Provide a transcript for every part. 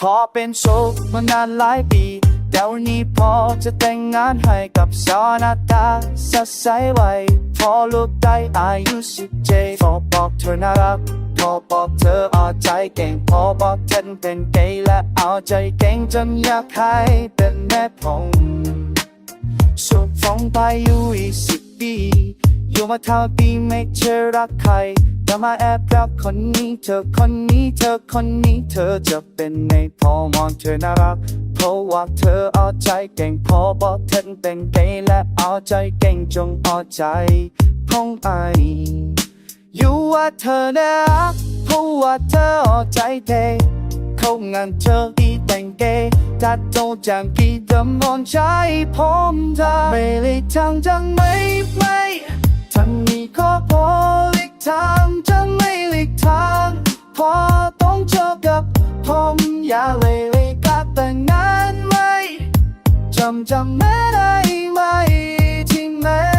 พอเป็นโสดมานานหลายปีแต่วันนี้พอจะแต่งงานให้กับสาวหน้าตาสดใสไว้พอลูกได้อายุสิบเจ็ดพอบอกเธอน่ารักพอบอกเธอเอาใจเก่งพอบอกฉันเป็นเกย์และเอาใจเก่งจนอยากให้เป็นแม่ผมสุดฟองไปอยู่อีกสิบปีอยู่มาเท่าปีไม่เจอรักใคร แต่มาแอบรักคนนี้เธอคนนี้เธอคนนี้เธอจะเป็นในพอมองเธอน่ารักเพราะว่าเธอเอาใจเก่งพอบอกเธอเป็นเกย์และเอาใจเก่งจงเอาใจพงไปอยู่ว่าเธอน่ารักเพราะว่าเธอเอาใจเด็กเขางานเธอที่แต่งเกย์ถ้าโตจังกี่ดมอนใจผมจะไม่เลยทางจังไม่ ทางจะไม่หลีกทางพอต้องเจอกับผมอย่าเลยเลยกับแต่งงานไหมจำจำไม่ได้ไหมที่แม่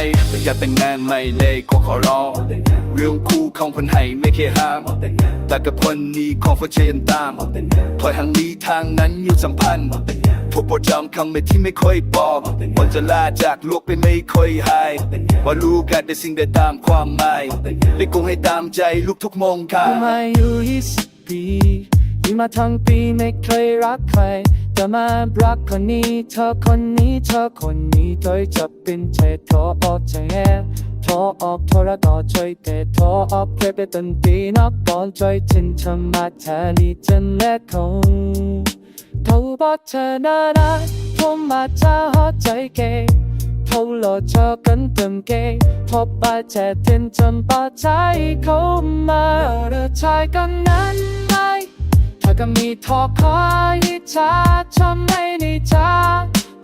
ให้ไม่อยากแต่งงานไม่เลยขอขอร้องเรื่องคู่ของคนให้ไม่เคยห้าม แต่กับคนนี้ของคนเชียนตามถอยทางนี้ทางนั้นอยู่สัมพันธ์พวกประจำคำไม่ที่ไม่ค่อยบอกวันจะลาจากลูกไปไม่ค่อยหายว่ารู้กันแต่สิ่งใดตามความหมายได้คงให้ตามใจลูกทุกมงค่ะมาอยู่ยี่สิบปี มาทั้งปีไม่เคยรักใคร แต่มารักคนนี้เธอคนนี้เธอคนนี้โดยจะเป็นเธอโทรออกจากแอร์ทรออกโทรต่อช่วยแต่ทรออกเพลไปตันตีนักบอลช่วยทินธรรมะแทนีจันและคงโทรบอกเธอน่ารักผมมาจะหัวใจเกย์เขาหลอกเธอกันเต็มเกย์พบปะแจเต็นจนปาใจเขามาเรือชายกันนั้น ก็มีทอคอยชาชอไม่ในิชา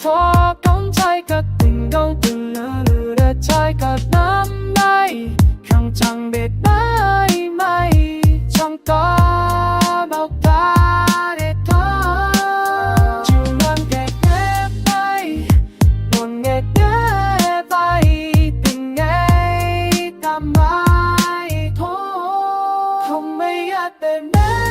ทอต้องใจก็ติงต้องตึงเลือระชาก็น้ำได้ข้งจังเบ็ดได้ไหมช่งก็บอตาเด็ดทอจูนังแก่แก่ไปบนแก่แก่ไปติไงทำไมทอคงไม่อยากเป็นแม่